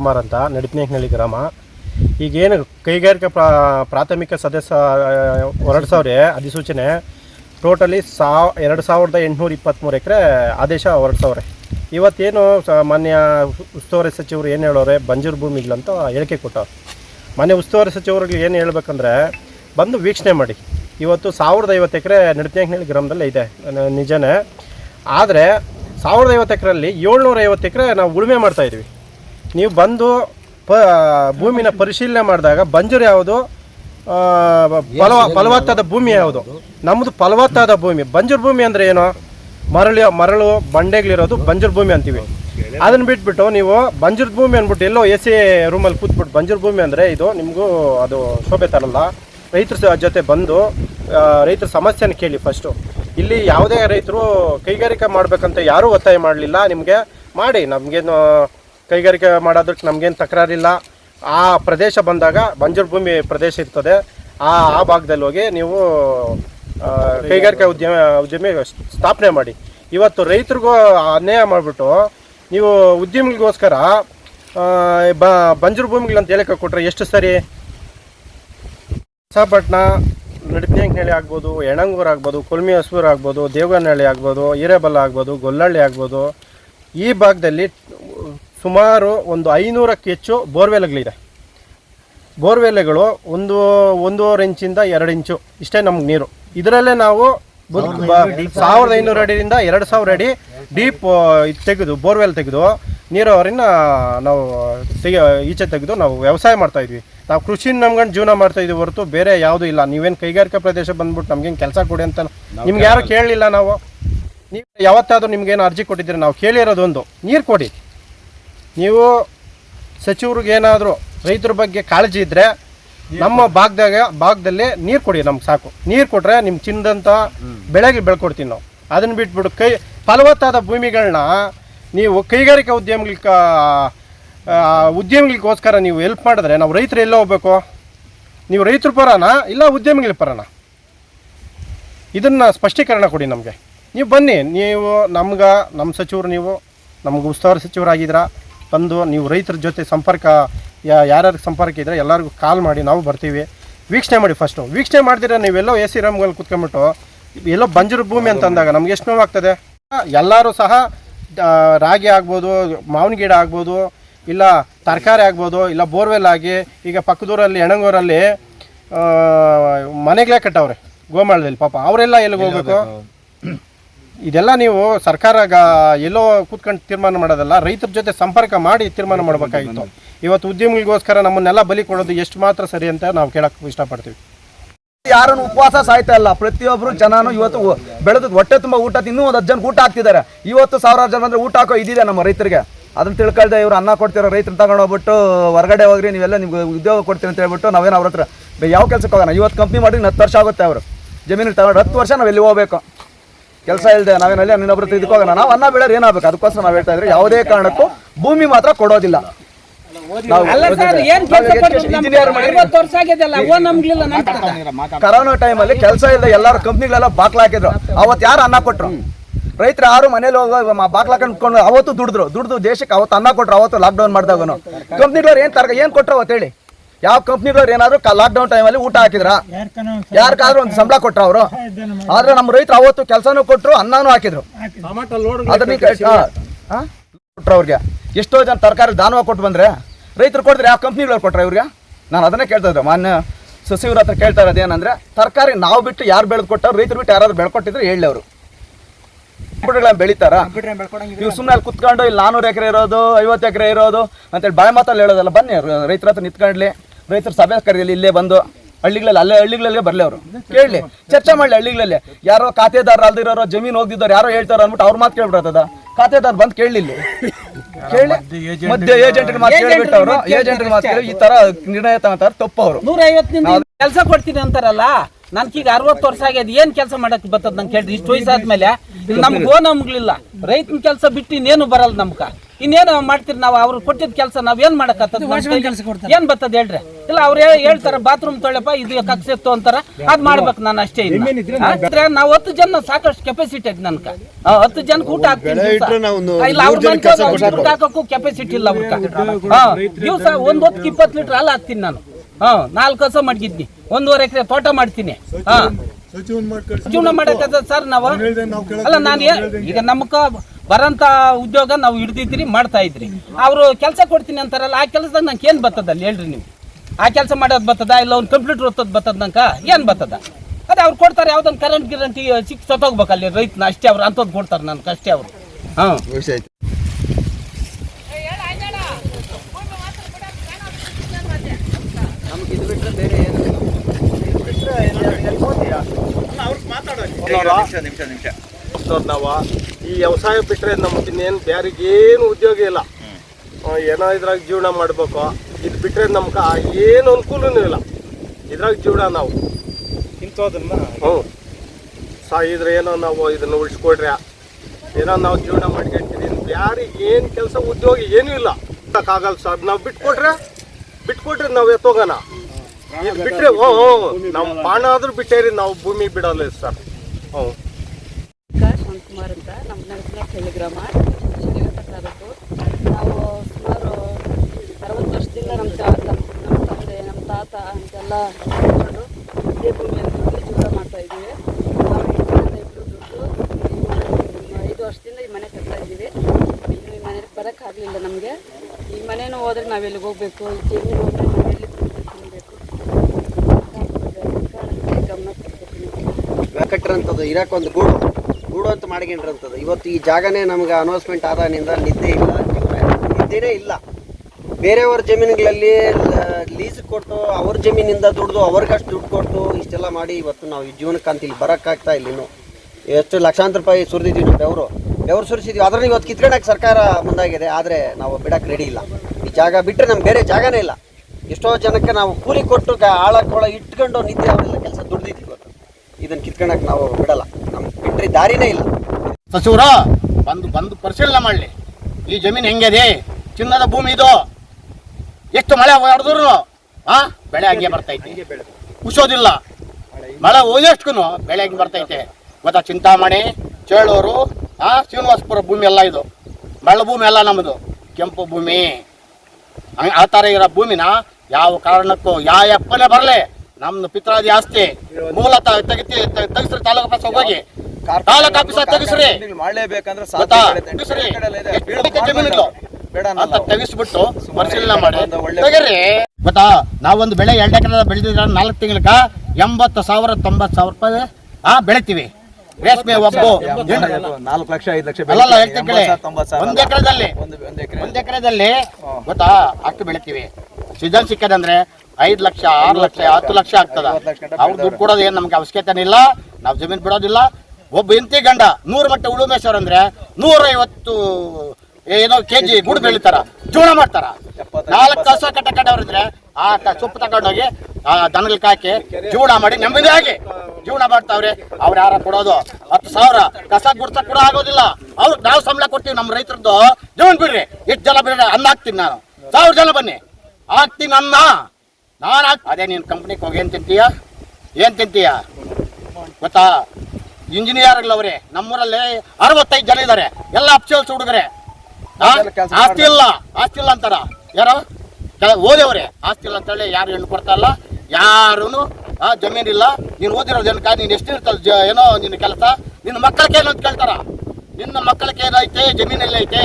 ಶಿವಕುಮಾರ್ ಅಂತ ನಡಿಪನೇಹಳ್ಳಿ ಗ್ರಾಮ. ಈಗೇನು ಕೈಗಾರಿಕಾ ಪ್ರಾ, ಪ್ರಾಥಮಿಕ ಸದಸ್ಯ ಹೊರಡ್ಸವ್ರೆ ಅಧಿಸೂಚನೆ, ಟೋಟಲಿ ಸಾವ್, ಎರಡು ಸಾವಿರದ ಎಂಟುನೂರ ಇಪ್ಪತ್ತ್ಮೂರು ಎಕರೆ ಆದೇಶ ಹೊರಡ್ಸವ್ರೆ ಇವತ್ತೇನು ಮಾನ್ಯ ಉಸ್ತುವಾರಿ ಸಚಿವರು ಏನು ಹೇಳೋರೆ, ಬಂಜರು ಭೂಮಿಗಳಂತ ಹೇಳಿಕೆ ಕೊಟ್ಟವ್ರು. ಮಾನ್ಯ ಉಸ್ತುವಾರಿ ಸಚಿವರಿಗೆ ಏನು ಹೇಳ್ಬೇಕಂದ್ರೆ, ಬಂದು ವೀಕ್ಷಣೆ ಮಾಡಿ. ಇವತ್ತು ಸಾವಿರದ ಐವತ್ತು ಎಕರೆ ನಡಿಪನೇಹಳ್ಳಿ ಗ್ರಾಮದಲ್ಲಿ ಇದೆ ನಿಜನೇ. ಆದರೆ, ಸಾವಿರದ ಐವತ್ತು ಎಕರೆಯಲ್ಲಿ ಏಳ್ನೂರ ಐವತ್ತು ಎಕರೆ ನಾವು ಉಳುಮೆ ಮಾಡ್ತಾಯಿದ್ವಿ ನೀವು ಬಂದು ಪ ಭೂಮಿನ ಪರಿಶೀಲನೆ ಮಾಡಿದಾಗ ಬಂಜರು ಯಾವುದು? ಫಲವ ಫಲವತ್ತಾದ ಭೂಮಿ ಯಾವುದು? ನಮ್ಮದು ಫಲವತ್ತಾದ ಭೂಮಿ. ಬಂಜರು ಭೂಮಿ ಅಂದರೆ ಏನು? ಮರಳು ಮರಳು ಬಂಡೆಗಳಿರೋದು ಬಂಜರು ಭೂಮಿ ಅಂತೀವಿ. ಅದನ್ನ ಬಿಟ್ಬಿಟ್ಟು ನೀವು ಬಂಜರು ಭೂಮಿ ಅಂದ್ಬಿಟ್ಟು ಎಲ್ಲೋ ಎ ಸಿ ರೂಮಲ್ಲಿ ಕೂತ್ಬಿಟ್ಟು ಬಂಜರು ಭೂಮಿ ಅಂದರೆ ಇದು ನಿಮಗೂ ಅದು ಶೋಭೆ ತರಲ್ಲ. ರೈತರ ಜೊತೆ ಬಂದು ರೈತರ ಸಮಸ್ಯೆನ ಕೇಳಿ ಫಸ್ಟು ಇಲ್ಲಿ ಯಾವುದೇ ರೈತರು ಕೈಗಾರಿಕೆ ಮಾಡಬೇಕಂತ ಯಾರೂ ಒತ್ತಾಯ ಮಾಡಲಿಲ್ಲ. ನಿಮಗೆ ಮಾಡಿ ನಮಗೇನು ಕೈಗಾರಿಕೆ ಮಾಡೋದಕ್ಕೆ ನಮಗೇನು ತಕರಾರಿಲ್ಲ. ಆ ಪ್ರದೇಶ ಬಂದಾಗ ಬಂಜರು ಭೂಮಿ ಪ್ರದೇಶ ಇರ್ತದೆ. ಆ ಆ ಭಾಗದಲ್ಲಿ ಹೋಗಿ ನೀವು ಕೈಗಾರಿಕಾ ಉದ್ಯಮ, ಉದ್ಯಮಿ ಸ್ಥಾಪನೆ ಮಾಡಿ. ಇವತ್ತು ರೈತರಿಗೂ ಅನ್ಯಾಯ ಮಾಡಿಬಿಟ್ಟು ನೀವು ಉದ್ಯಮಿಗಳಿಗೋಸ್ಕರ ಬ, ಬಂಜರು ಭೂಮಿಗಳಂತ ಹೇಳಕ್ಕೆ ಕೊಟ್ಟರೆ ಎಷ್ಟು ಸರಿ? ಹೊಸಪಟ್ಟಣ ನಡಿಪೇಂಕನಹಳ್ಳಿ ಆಗ್ಬೋದು, ಯಣಂಗೂರು ಆಗ್ಬೋದು, ಕುಲ್ಮಿ ಹೊಸೂರು ಆಗ್ಬೋದು, ದೇವಗನಹಳ್ಳಿ ಆಗ್ಬೋದು, ಹಿರೇಬಲ್ಲ ಆಗ್ಬೋದು ಗೊಲ್ಲಹಳ್ಳಿ ಆಗ್ಬೋದು, ಈ ಭಾಗದಲ್ಲಿ ಸುಮಾರು ಒಂದು ಐನೂರಕ್ಕೆ ಹೆಚ್ಚು ಬೋರ್ವೆಲ್ಗಳಿದೆ. ಬೋರ್ವೆಲ್ಗಳು ಒಂದು ಒಂದೂವರೆ ಇಂಚಿಂದ ಎರಡು ಇಂಚು ಇಷ್ಟೇ ನಮ್ಗೆ ನೀರು. ಇದರಲ್ಲೇ ನಾವು ಸಾವಿರದ ಐನೂರು ಅಡಿಯಿಂದ ಎರಡು ಸಾವಿರ ಅಡಿ ಡೀಪ್ ಇದು ತೆಗೆದು ಬೋರ್ವೆಲ್ ತೆಗೆದು ನೀರಾವರಿನ ನಾವು ತೆಗೆ ಈಚೆ ತೆಗೆದು ನಾವು ವ್ಯವಸಾಯ ಮಾಡ್ತಾ ಇದ್ವಿ. ನಾವು ಕೃಷಿ ನಮ್ಗಂಡು ಜೀವನ ಮಾಡ್ತಾ ಇದ್ವಿ ಹೊರತು ಬೇರೆ ಯಾವುದೂ ಇಲ್ಲ. ನೀವೇನು ಕೈಗಾರಿಕಾ ಪ್ರದೇಶ ಬಂದ್ಬಿಟ್ಟು ನಮ್ಗೇನು ಕೆಲಸ ಕೊಡಿ ಅಂತ ನಿಮ್ಗೆ ಯಾರು ಕೇಳಲಿಲ್ಲ ನಾವು. ನೀವು ಯಾವತ್ತಾದರೂ ನಿಮ್ಗೇನು ಅರ್ಜಿ ಕೊಟ್ಟಿದ್ದೀರಿ ನಾವು ಕೇಳಿರೋದೊಂದು. ನೀರು ಕೊಡಿ. ನೀವು ಸಚಿವ್ರಿಗೆ ಏನಾದರೂ ರೈತರ ಬಗ್ಗೆ ಕಾಳಜಿ ಇದ್ದರೆ ನಮ್ಮ ಭಾಗದಾಗ ಭಾಗದಲ್ಲಿ ನೀರು ಕೊಡಿ ನಮ್ಗೆ ಸಾಕು. ನೀರು ಕೊಟ್ಟರೆ ನಿಮ್ಮ ಚಿನ್ನದಂಥ ಬೆಳೆಗೆ ಬೆಳ್ಕೊಡ್ತೀವಿ ನಾವು. ಅದನ್ನು ಬಿಟ್ಬಿಟ್ಟು ಕೈ ಫಲವತ್ತಾದ ಭೂಮಿಗಳನ್ನ ನೀವು ಕೈಗಾರಿಕಾ ಉದ್ಯಮಗಳಿಗೆ ಉದ್ಯಮಿಗಳಿಗೋಸ್ಕರ ನೀವು ಹೆಲ್ಪ್ ಮಾಡಿದ್ರೆ ನಾವು ರೈತರು ಎಲ್ಲ ಹೋಗ್ಬೇಕು. ನೀವು ರೈತರ ಪರನ? ಇಲ್ಲ ಉದ್ಯಮಿಗಳ ಪರನ? ಇದನ್ನು ಸ್ಪಷ್ಟೀಕರಣ ಕೊಡಿ ನಮಗೆ. ನೀವು ಬನ್ನಿ, ನೀವು ನಮ್ಗೆ ನಮ್ಮ ಸಚಿವರು ನೀವು, ನಮ್ಗೆ ಉಸ್ತುವಾರಿ ಸಚಿವರಾಗಿದ್ದೀರಾ. ಬಂದು ನೀವು ರೈತರ ಜೊತೆ ಸಂಪರ್ಕ ಯಾರ್ಯಾರ ಸಂಪರ್ಕ ಇದ್ದರೆ ಎಲ್ಲರಿಗೂ ಕಾಲ್ ಮಾಡಿ ನಾವು ಬರ್ತೀವಿ. ವೀಕ್ಷಣೆ ಮಾಡಿ ಫಸ್ಟು ವೀಕ್ಷಣೆ ಮಾಡಿದ್ರೆ ನೀವೆಲ್ಲೋ ಎ ಸಿ ರಾಮ್ಗಳಲ್ಲಿ ಕುತ್ಕೊಂಡ್ಬಿಟ್ಟು ಎಲ್ಲೋ ಬಂಜರು ಭೂಮಿ ಅಂತ ಅಂದಾಗ ನಮ್ಗೆ ಎಷ್ಟು ನೋವಾಗ್ತದೆ? ಎಲ್ಲರೂ ಸಹ ರಾಗಿ ಆಗ್ಬೋದು ಮಾವಿನ ಗಿಡ ಆಗ್ಬೋದು ಇಲ್ಲ ತರಕಾರಿ ಆಗ್ಬೋದು ಇಲ್ಲ ಬೋರ್ವೆಲ್ ಆಗಿ ಈಗ ಪಕ್ಕದೂರಲ್ಲಿ ಎಣಂಗೂರಲ್ಲಿ ಮನೆಗಳೇ ಕಟ್ಟವ್ರೆ ಗೋಮಾಳದಲ್ಲಿ ಪಾಪ. ಅವರೆಲ್ಲ ಎಲ್ಲಿಗೆ ಹೋಗ್ಬೇಕು? ಇದೆಲ್ಲ ನೀವು ಸರ್ಕಾರ ಎಲ್ಲೋ ಕೂತ್ಕೊಂಡು ತೀರ್ಮಾನ ಮಾಡೋದಲ್ಲ, ರೈತರ ಜೊತೆ ಸಂಪರ್ಕ ಮಾಡಿ ತೀರ್ಮಾನ ಮಾಡಬೇಕಾಗಿತ್ತು. ಇವತ್ತು ಉದ್ಯಮಿಗಳಿಗೋಸ್ಕರ ನಮ್ಮನ್ನೆಲ್ಲ ಬಲಿ ಕೊಡೋದು ಎಷ್ಟು ಮಾತ್ರ ಸರಿ ಅಂತ ನಾವು ಕೇಳಕ್ಕೆ ಇಷ್ಟಪಡ್ತೀವಿ. ಯಾರನ್ನು ಉಪವಾಸ ಸಾಯ್ತಾ ಇಲ್ಲ ಪ್ರತಿಯೊಬ್ಬರು ಜನನು ಇವತ್ತು ಬೆಳೆದ ಹೊಟ್ಟೆ ತುಂಬ ಊಟ ಇನ್ನೂ ಒಂದು ಹತ್ತು ಜನ ಊಟ ಹಾಕ್ತಿದ್ದಾರೆ. ಇವತ್ತು ಸಾವಿರಾರು ಜನ ಅಂದ್ರೆ ಊಟ ಹಾಕೋ ಇದಿದೆ ನಮ್ಮ ರೈತರಿಗೆ. ಅದನ್ನ ತಿಳ್ಕೊಳ್ದೆ ಇವರು ಅನ್ನ ಕೊಡ್ತಿರೋ ರೈತರು ತಗೊಂಡು ಹೋಗ್ಬಿಟ್ಟು ಹೊರಗಡೆ ಹೋಗ್ರಿ, ನೀವೆಲ್ಲ ನಿಮ್ಗೆ ಉದ್ಯೋಗ ಕೊಡ್ತೀರಿ ಅಂತ ಹೇಳ್ಬಿಟ್ಟು ನಾವೇನು ಅವ್ರ ಹತ್ರ ಯಾವ ಕೆಲಸಕ್ಕೆ ಹೋಗೋಣ ಇವತ್ತು ಕಂಪ್ನಿ ಮಾಡಿ ಹತ್ತು ವರ್ಷ ಆಗುತ್ತೆ ಅವರು. ಜಮೀನಿಗೆ ತಗೊಂಡು ಹತ್ತು ವರ್ಷ ನಾವು ಎಲ್ಲಿ ಹೋಗ್ಬೇಕು? ಕೆಲಸ ಇಲ್ಲದೆ ನಾವೇನಲ್ಲಿ ಇನ್ನೊಬ್ರ ತೆಗೆದುಕೋಗೋಣ ನಾವು ಅನ್ನ ಬೆಳೆಯೋರು ಏನಾಗಬೇಕು? ಅದಕ್ಕೋಸ್ಕರ ನಾವು ಹೇಳ್ತಾ ಇದ್ರೆ ಯಾವುದೇ ಕಾರಣಕ್ಕೂ ಭೂಮಿ ಮಾತ್ರ ಕೊಡೋದಿಲ್ಲ. ಕರೋನಾ ಅಲ್ಲ ಕೆಲಸ ಕರೋನಾ ಟೈಮಲ್ಲಿ ಕೆಲಸ ಇಲ್ಲದೆ ಎಲ್ಲಾರು ಕಂಪ್ನಿಗಳೆಲ್ಲ ಬಾಕ್ಲ ಹಾಕಿದ್ರು. ಅವತ್ತು ಯಾರು ಅನ್ನ ಕೊಟ್ರು? ರೈತರು ಯಾರು ಮನೇಲಿ ಹೋಗೋ ಬಾಕ್ಲ ಕಂಡ್ಕೊಂಡು ಅವತ್ತು ದುಡಿದ್ರು. ದುಡ್ದು ದೇಶಕ್ಕೆ ಅವತ್ತು ಅನ್ನ ಕೊಟ್ರು ಅವತ್ತು ಲಾಕ್ಡೌನ್ ಮಾಡಿದಾಗ ಕಂಪ್ನಿಗಳವ್ರು ಏನ್ ತರ್ಗ ಏನ್ ಕೊಟ್ರು ಅವತ್ತು ಹೇಳಿ? ಯಾವ ಕಂಪ್ನಿಗಳವ್ರು ಏನಾದ್ರು ಲಾಕ್ಡೌನ್ ಟೈಮಲ್ಲಿ ಊಟ ಹಾಕಿದ್ರ? ಯಾರಿಗಾದ್ರೂ ಒಂದು ಸಂಬಳ ಕೊಟ್ರ ಅವರು? ಆದ್ರೆ ನಮ್ಮ ರೈತರು ಅವತ್ತು ಕೆಲಸನೂ ಕೊಟ್ರು ಅನ್ನನೂ ಹಾಕಿದ್ರು? ಕೊಟ್ರು ಅವ್ರಿಗೆ. ಎಷ್ಟೋ ಜನ ತರಕಾರಿ ದಾನ ಕೊಟ್ಟು ಬಂದ್ರೆ ರೈತರು ಕೊಡಿದ್ರೆ ಯಾವ ಕಂಪ್ನಿಗಳು ಕೊಟ್ರ ಇವ್ರಿಗೆ? ನಾನು ಅದನ್ನೇ ಕೇಳ್ತಾ ಇದ್ದೆ. ಮಾನ್ಯ ಸಚಿವರ ಹತ್ರ ಕೇಳ್ತಾ ಇರೋದು ಏನಂದ್ರೆ ತರಕಾರಿ ನಾವು ಬಿಟ್ಟು ಯಾರು ಬೆಳೆದು ಕೊಟ್ಟವ್ರು ರೈತರು ಬಿಟ್ಟು ಯಾರಾದ್ರು ಬೆಳ್ಕೊಟ್ಟಿದ್ರೆ ಹೇಳಿ ಅವರು. ಕಂಪ್ಯೂಟರ್ಗಳನ್ನ ಬೆಳಿತಾರ? ನೀವು ಸುಮ್ಮನೆ ಅಲ್ಲಿ ಕುತ್ಕೊಂಡು ಇಲ್ಲಿ ನಾನೂರು ಎಕರೆ ಇರೋದು ಐವತ್ತು ಎಕರೆ ಇರೋದು ಅಂತೇಳಿ ಬಾಯಿ ಮಾತಲ್ಲಿ ಹೇಳೋದಲ್ಲ ಬನ್ನಿ ರೈತರ ಹತ್ರ ನಿಂತ್ಕೊಂಡ್ಲಿ. ರೈತರ ಸಭೆ ಕರೆಯಲ್ಲಿ ಇಲ್ಲೇ ಬಂದು ಹಳ್ಳಿಗಳಲ್ಲಿ ಅಲ್ಲೇ ಹಳ್ಳಿಗಳಲ್ಲೇ ಬರಲಿ ಅವರು. ಕೇಳಲಿ ಚರ್ಚೆ ಮಾಡಲಿ ಹಳ್ಳಿಗಳಲ್ಲಿ. ಯಾರೋ ಖಾತೆದಾರ ಅಲ್ದಿರೋರು ಜಮೀನು ಹೋಗ್ದಿದ್ದವ್ರು ಯಾರೋ ಹೇಳ್ತಾರೋ ಅಂದ್ಬಿಟ್ಟು ಅವ್ರ ಮಾತು ಕೇಳ್ಬಿಡ್ತದ ಖಾತೆದಾರ್ ಬಂದು ಕೇಳಲಿಲ್ಲ. ಕೇಳಿ ಮಧ್ಯ ಏಜೆಂಟ್ ಮಾತು ಕೇಳ್ಬಿಟ್ಟು ಅವರು ಏಜೆಂಟ್ ಮಾತು ಕೇಳಿ ಈ ತರ ನಿರ್ಣಯ ತಗೋತಾರೆ ತಪ್ಪು ಅವರು ನೂರ ಐವತ್ತು ಕೆಲಸ ಕೊಡ್ತೀನಿ ಅಂತಾರಲ್ಲ? ನನ್ಗೀಗ ಅರವತ್ತು ವರ್ಷ ಆಗ್ಯದ ಏನ್ ಕೆಲಸ ಮಾಡಕ್ ಬರ್ತದ ನಂಗೆ ಕೇಳ್ರಿ. ಇಷ್ಟು ವಯಸ್ಸಾದ್ಮೇಲೆ ನಮ್ಗೆ ಓ ನಮ್ಗಳಿಲ್ಲ ರೈತನ ಕೆಲಸ ಬಿಟ್ಟು ಇನ್ನೇನು ಬರಲ್ಲ ನಮ್ಗ. ಇನ್ನೇನು ಮಾಡ್ತೀರಿ ನಾವು ಅವ್ರು ಕೊಟ್ಟಿದ್ ಕೆಲಸ ನಾವ್ ಏನ್ ಮಾಡಕತ್ತದ ಏನ್ ಬರ್ತದ ಹೇಳ್ರಿ? ಇಲ್ಲ ಅವ್ರು ಹೇಳ್ತಾರ ಬಾತ್ರೂಮ್ ತೊಳೆಪ್ಪ ಇದು ಕಕ್ಸಿತ್ತು ಅಂತಾರ. ಅದ್ ಮಾಡ್ಬೇಕು ನಾನು ಅಷ್ಟೇ ಇಲ್ಲ. ಆದ್ರೆ ನಾವು ಹತ್ತು ಜನ ಸಾಕಷ್ಟು ಕೆಪಾಸಿಟಿ ಐತಿ ನನ್ಕ ಹತ್ತು ಜನಕ್ಕೆ ಊಟ ಹಾಕ್ತೀನಿ ಇಲ್ಲ ಅವ್ರ ಊಟ ಹಾಕಕ್ಕೂ ಕೆಪಾಸಿಟಿ ಇಲ್ಲ ಅವ್ರಕ. ದಿವಸ ಒಂದ್ ಹೊತ್ತಿಗೆ ಇಪ್ಪತ್ತು ಲೀಟರ್ ಹಾಲು ಹಾಕ್ತೀನಿ ನಾನು. ಹಾ ನಾಲ್ಕು ಕಸ ಮಡಗಿದ್ನಿ. ಒಂದೂವರೆ ಎಕರೆ ತೋಟ ಮಾಡ್ತೀನಿ. ಹಾ. ಜೀವನ ಮಾಡಕ್ಕದ ಸರ್ ನಾವು ಅಲ್ಲ ನಾನು ಈಗ ನಮ್ಕ ಬರಂತ ಉದ್ಯೋಗ ನಾವು ಹಿಡ್ದಿದ್ರಿ ಮಾಡ್ತಾ ಇದ್ರಿ. ಅವರು ಕೆಲಸ ಕೊಡ್ತೀನಿ ಅಂತಾರಲ್ಲ ಆ ಕೆಲಸದಾಗ ನಂಗೆ ಏನ್ ಬತ್ತದ ಅಲ್ಲಿ ಹೇಳ್ರಿ ನೀವು. ಆ ಕೆಲಸ ಮಾಡೋದು ಬರ್ತದ ಇಲ್ಲ ಒಂದು ಕಂಪ್ಯೂಟರ್ ಓದೋದು ಬರ್ತದ ನಂಕ ಏನು ಬರ್ತದ? ಅದೇ ಅವ್ರು ಕೊಡ್ತಾರೆ ಯಾವ್ದೊಂದು ಕರೆಂಟ್ ಗಿರಂಟಿ ಸಿಕ್ ಸತ್ತೋಗ್ಬೇಕು ಅಲ್ಲಿ ರೈತನ ಅಷ್ಟೇ ಅವ್ರು ಅಂಥದ್ದು ಕೊಡ್ತಾರೆ ನನ್ಗೆ ಅಷ್ಟೇ ಅವರು. ಹಾಂ. ನಾವು ಈ ವ್ಯವಸಾಯ ಬಿಟ್ಟರೆ ನಮ್ಗೆ ಇನ್ನೇನು ಬ್ಯಾರಿಗೆ ಏನು ಉದ್ಯೋಗ ಇಲ್ಲ. ಆ, ಏನೋ ಇದ್ರಾಗ ಜೀವನ ಮಾಡ್ಬೇಕು. ಇದು ಬಿಟ್ರೆ ನಮ್ಗೆ ಏನು ಅನುಕೂಲನೂ ಇಲ್ಲ. ಇದ್ರಾಗ ಜೀವನ ನಾವು. ಇಂಥದನ್ನ ಹ್ಞೂ. ಸಾಯಿದ್ರೆ ಏನೋ ನಾವು ಇದನ್ನ ಉಳಿಸ್ಕೊಡ್ರಿ ಏನೋ ನಾವು ಜೀವನ ಮಾಡ್ಕೊಂತೀವಿ. ಬ್ಯಾರಿಗೆ ಏನು ಕೆಲಸ ಉದ್ಯೋಗ ಏನೂ ಇಲ್ಲ. ಆಗಲ್ಲ ಸರ್ ನಾವು ಬಿಟ್ಕೊಟ್ರೆ ಬಿಟ್ಕೊಟ್ರೆ ನಾವು ಎತ್ತೋಗೋಣ. ಬಿಟ್ರೆ ಓ ಹ್ಞೂ ನಮ್ಮ ಪಾಣ ಆದ್ರೂ ಬಿಟ್ಟೇರಿ ನಾವು ಭೂಮಿ ಬಿಡಲ್ಲ ಸರ್ ಹ್ಞೂ ಶಿವಕುಮಾರ್ ಅಂತ ನಮ್ಮ ನರಸಿಂಹ ಗ್ರಾಮ ಶಿವಗಂಗ ತಾಲೂಕು ನಾವು ಸುಮಾರು ಅರವತ್ತು ವರ್ಷದಿಂದ ನಮ್ಮ ತಾತ ನಮ್ಮ ತಂದೆ, ನಮ್ಮ ತಾತ ಅಂತೆಲ್ಲ ಇಟ್ಕೊಂಡು ಇದೇ ಭೂಮಿಯಲ್ಲಿ ದುಡ್ಡು ಜೀವನ ಮಾಡ್ತಾ ಇದ್ದೀವಿ. ನಾವು ಐದು ವರ್ಷದಿಂದ ಈ ಮನೆ ಕಟ್ತಾ ಇದ್ದೀವಿ. ಈ ಮನೆಗೆ ಬರೋಕ್ಕಾಗಲಿಲ್ಲ ನಮಗೆ. ಈ ಮನೇನು ಹೋದ್ರೆ ನಾವು ಎಲ್ಲಿಗೆ ಹೋಗ್ಬೇಕು? ಈ ಜಮೀನು ನಾವು ಎಲ್ಲಿ ದುಡ್ಡು ತಿನ್ನಬೇಕು ಸರ್ಕಾರಕ್ಕೆ ಗಮನ ಕೊಡ್ಬೇಕು ಕಟ್ಟಿರೋಂಥದ್ದು ಇರಕ್ಕೆ ಒಂದು ಗೂಡು. ಗೂಡು ಅಂತ ಮಾಡ್ಕೊಂಡಿರೋಂಥದ್ದು. ಇವತ್ತು ಈ ಜಾಗನೇ ನಮ್ಗೆ ಅನೌನ್ಸ್ಮೆಂಟ್ ಆದಾನಿಂದ ನಿದ್ದೆ ಇಲ್ಲ. ನಿದ್ದೆನೇ ಇಲ್ಲ. ಬೇರೆಯವ್ರ ಜಮೀನುಗಳಲ್ಲಿ ಲೀಸ್ ಕೊಟ್ಟು ಅವ್ರ ಜಮೀನಿಂದ ದುಡ್ದು ಅವ್ರಿಗಷ್ಟು ದುಡ್ಡು ಕೊಟ್ಟು ಇಷ್ಟೆಲ್ಲ ಮಾಡಿ ಇವತ್ತು ನಾವು ಈ ಜೀವನಕ್ಕಂತ ಇಲ್ಲಿ ಬರೋಕ್ಕಾಗ್ತಾ ಇಲ್ಲ ಇನ್ನು. ಎಷ್ಟು ಲಕ್ಷಾಂತರ ರೂಪಾಯಿ ಸುರಿದಿದ್ದೀವಿ ನಾವು ಬೆವರು. ಬೆವರು ಸುರಿಸಿದ್ವಿ. ಅದರಲ್ಲಿ ಇವತ್ತು ಕಿತ್ಕೊಳಕ್ಕೆ ಸರ್ಕಾರ ಮುಂದಾಗಿದೆ. ಆದರೆ ನಾವು ಬಿಡಕ್ಕೆ ರೆಡಿ ಇಲ್ಲ. ಈ ಜಾಗ ಬಿಟ್ಟರೆ ನಮ್ಗೆ ಬೇರೆ ಜಾಗನೇ ಇಲ್ಲ. ಎಷ್ಟೋ ಜನಕ್ಕೆ ನಾವು ಕೂಲಿ ಕೊಟ್ಟು ಆಳ ಕೊಳ ಇಟ್ಕೊಂಡು ನಿದ್ದೆ ಅವರೆಲ್ಲ ಕೆಲಸ ದುಡ್ದಿದ್ವಿ. ಇದನ್ನು ಕಿತ್ಕೊಳಕ್ಕೆ ನಾವು ಬಿಡಲ್ಲ. ನಮ್ಮ ಬಿಟ್ಟರೆ ದಾರಿನೇ ಇಲ್ಲ. ಸಚಿವರು ಬಂದು ಬಂದು ಪರಿಶೀಲನೆ ಮಾಡಲಿ. ಈ ಜಮೀನು ಹೆಂಗಿದೆ ಚಿನ್ನದ ಭೂಮಿ ಇದು. ಎಷ್ಟು ಮಳೆ ಹೊಡೆದ್ರು ಆ ಬೆಳೆ ಹಂಗೆ ಬರ್ತೈತೆ. ಕುಸೋದಿಲ್ಲ ಮಳೆ ಹೋದಷ್ಟೂ ಬೆಳೆ ಹಂಗೆ ಬರ್ತೈತೆ. ಗೊತ್ತಾ ಚಿಂತಾಮಣಿ ಚೇಳೂರು ಆ ಶ್ರೀನಿವಾಸಪುರ ಭೂಮಿ ಎಲ್ಲ ಇದು. ಮಳೆ ಭೂಮಿ ಎಲ್ಲ ನಮ್ಮದು ಕೆಂಪು ಭೂಮಿ. ಆ ಥರ ಇರೋ ಭೂಮಿನ ಯಾವ ಕಾರಣಕ್ಕೂ ಯಾವ ಎಪ್ಪನೇ ಬರಲಿ. ನಮ್ದು ಪಿತ್ರಾದಿ ಆಸ್ತಿ ಮೂಲತಃ ತೆಗಿತಿ ತೆಗಿಸ್ರಿ ತಾಲೂಕು ಆಫೀಸ್ ಹೋಗಿ. ತಾಲೂಕು ಆಫೀಸ್ ತೆಗಿಸ್ರಿ. ಮಾಡಲೇಬೇಕಂದ್ರೆ ಅಂತ. ತೆಗಿಸ್ಬಿಟ್ಟು ಪರಿಶೀಲನೆ ಮಾಡಿ. ತೆಗೀರಿ ಗೊತ್ತಾ? ನಾವೊಂದು ಬೆಳೆ ಎರಡು ಎಕರೆ ಬೆಳೆದಿದ್ರೆ ನಾಲ್ಕು ತಿಂಗಳಕ ಎಂಬತ್ತು ಸಾವಿರ ತೊಂಬತ್ತು ಸಾವಿರ ರೂಪಾಯಿ ಆ ಬೆಳಿತೀವಿ. ರೇಷ್ಮೆ ಒಬ್ಬ. ನಾಲ್ಕು ಲಕ್ಷ ಐದು ಲಕ್ಷ ಅಲ್ಲಲ್ಲ. ಹೇಳ್ತೀನಿ ಒಂದು ಎಕರೆದಲ್ಲಿ. ಒಂದು ಒಂದು ಎಕರೆ. ಒಂದು ಎಕರೆದಲ್ಲಿ ಗೊತ್ತಾ? ಅಷ್ಟು ಬೆಳಿತೀವಿ. ಸೀಸನ್ ಸಿಕ್ಕದಂದ್ರೆ ಐದು ಲಕ್ಷ ಆರು ಲಕ್ಷ ಹತ್ತು ಲಕ್ಷ ಆಗ್ತದ. ಅವ್ರು ದುಡ್ಡು ಕೊಡೋದು ಏನು ನಮ್ಗೆ ಅವಶ್ಯಕತೆ ಇಲ್ಲ. ನಾವು ಜಮೀನು ಬಿಡೋದಿಲ್ಲ. ಒಬ್ಬ ಇಂತಿ ಗಂಡ ನೂರು ಮಟ್ಟ ಉಳುಮೇಶ್ವರ ಅಂದ್ರೆ ನೂರೈವತ್ತು ಏನೋ ಕೆ ಜಿ ಗುಡ್ ಬೆಳಿತಾರ ಜೀವನ ಮಾಡ್ತಾರ. ನಾಲ್ಕು ಕಸ ಕಟ್ಟ ಕಟ್ಟವ್ರಿದ್ರೆ ಆ ಕ- ಸೊಪ್ಪು ತಗೊಂಡೋಗಿ ಆ ದನಗಳಿಗೆ ಹಾಕಿ ಜೀವನ ಮಾಡಿ ನೆಮ್ಮದಿಯಾಗಿ ಜೀವನ ಮಾಡ್ತಾವ್ರೆ. ಅವ್ರು ಯಾರ ಕೊಡೋದು? ಹತ್ತು ಸಾವಿರ. ಕಸ ಗುಡ್ಸಕ್ ಕೂಡ ಆಗೋದಿಲ್ಲ. ಅವ್ರು ನಾವು ಸಂಬಳ ಕೊಡ್ತೀವಿ ನಮ್ಮ ರೈತರದ್ದು ಜೀವನ ಬಿಡ್ರಿ. ಎಷ್ಟು ಜನ ಬಿಡ್ರಿ ಅನ್ನ ಹಾಕ್ತೀನಿ ನಾನು. ಸಾವಿರ ಜನ ಬನ್ನಿ. ಹಾಕ್ತೀನಿ ಅನ್ನ. ನಾನು ಅದೇ ನೀನು ಕಂಪ್ನಿಗೆ ಹೋಗಿ ಏನು ತಿಂತೀಯ? ಏನು ತಿಂತೀಯ? ಗೊತ್ತಾ? ಇಂಜಿನಿಯರ್ಗಳವ್ರೆ ನಮ್ಮೂರಲ್ಲಿ ಅರವತ್ತೈದು ಜನ ಇದ್ದಾರೆ ಎಲ್ಲ ಅಪ್ಸಲ್ಸ್ ಹುಡುಗರೆ. ಆಸ್ತಿ ಇಲ್ಲ. ಆಸ್ತಿ ಇಲ್ಲ ಅಂತಾರ. ಯಾರು? ಓದವ್ರೆ ಆಸ್ತಿ ಇಲ್ಲ ಅಂತೇಳಿ ಯಾರು ಹೆಣ್ಣು ಕೊಡ್ತಾ ಇಲ್ಲ. ಯಾರೂ ಆ ಜಮೀನಿಲ್ಲ ನೀನು ಓದಿರೋ ಜನಕ ನೀನು ಎಷ್ಟು ಇರ್ತಲ್ಲ ಜ ಏನೋ ನಿನ್ನ ಕೆಲಸ? ನಿನ್ನ ಮಕ್ಕಳಿಗೆ ಏನೋ ಅಂತ ಕೇಳ್ತಾರ? ನಿನ್ನ ಮಕ್ಕಳಿಗೆ ಏನೈತೆ ಜಮೀನಲ್ಲಿ ಐತೆ?